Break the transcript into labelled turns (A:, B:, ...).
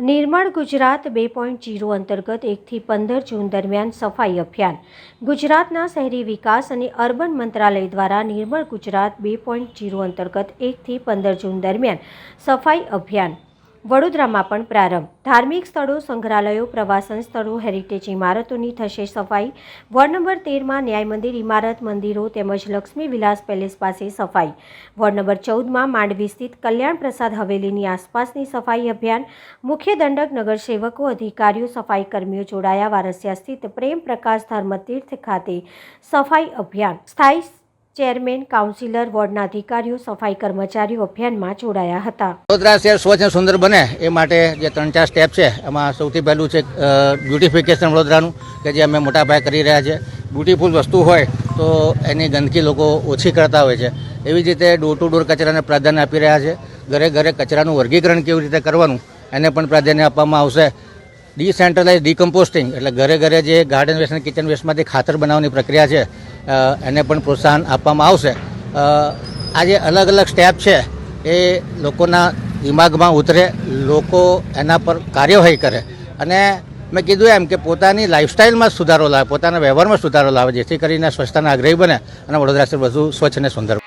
A: નિર્મળ ગુજરાત બે point zero અંતર્ગત એકથી પંદર જૂન દરમિયાન સફાઈ અભિયાન. ગુજરાતના શહેરી વિકાસ અને અર્બન મંત્રાલય દ્વારા નિર્મળ ગુજરાત બે પોઈન્ટ જીરો અંતર્ગત એકથી પંદર જૂન દરમિયાન સફાઈ અભિયાન. વડોદરામાં પણ પ્રારંભ. ધાર્મિક સ્થળો, સંગ્રહાલયો, પ્રવાસન સ્થળો હેરિટેજ ઇમારતોની થશે સફાઈ. વોર્ડ નંબર તેરમાં ન્યાય મંદિર, ઇમારત, મંદિરો તેમજ લક્ષ્મી વિલાસ પેલેસ પાસે સફાઈ. વોર્ડ નંબર ચૌદમાં માંડવી સ્થિત કલ્યાણ પ્રસાદ હવેલીની આસપાસની સફાઈ અભિયાન. મુખ્ય દંડક નગરસેવકો, અધિકારીઓ, સફાઈ કર્મીઓ જોડાયા. વારસિયા સ્થિત પ્રેમ પ્રકાશ ધર્મતીર્થ ખાતે સફાઈ અભિયાન. સ્થાયી ચેરમેન, કાઉન્સિલર, વોર્ડના અધિકારીઓ, સફાઈ કર્મચારીઓ અભિયાનમાં જોડાયા હતા.
B: વડોદરા શહેર સ્વચ્છ સુંદર બને એ માટે જે ત્રણ ચાર સ્ટેપ છે, એમાં સૌથી પહેલું છે બ્યુટિફિકેશન વડોદરાનું, કે જે અમે મોટા પાયે કરી રહ્યા છે. બ્યુટીફુલ વસ્તુ હોય તો એની ગંદકી લોકો ઓછી કરતા હોય છે. એવી જ રીતે ડોર ટુ ડોર કચરાને પ્રાધાન્ય આપી રહ્યા છે. ઘરે ઘરે કચરાનું વર્ગીકરણ કેવી રીતે કરવાનું, એને પણ પ્રાધાન્ય આપવામાં આવશે. ડિસેન્ટ્રલાઇઝ, ડિકમ્પોસ્ટિંગ, એટલે ઘરે ઘરે જે ગાર્ડન વેસ્ટ અને કિચન વેસ્ટમાંથી ખાતર બનાવવાની પ્રક્રિયા છે એને પણ પ્રોત્સાહન આપવામાં આવશે. આ જે અલગ અલગ સ્ટેપ છે. એ લોકોના દિમાગમાં ઉતરે, લોકો એના પર કાર્યવાહી કરે. અને મેં કીધું એમ કે પોતાની લાઇફસ્ટાઇલમાં સુધારો લાવે, પોતાના વ્યવહારમાં સુધારો લાવે, જેથી કરીને સ્વચ્છતાના આગ્રહી બને અને વડોદરા શહેર વધુ સ્વચ્છ અને સુંદર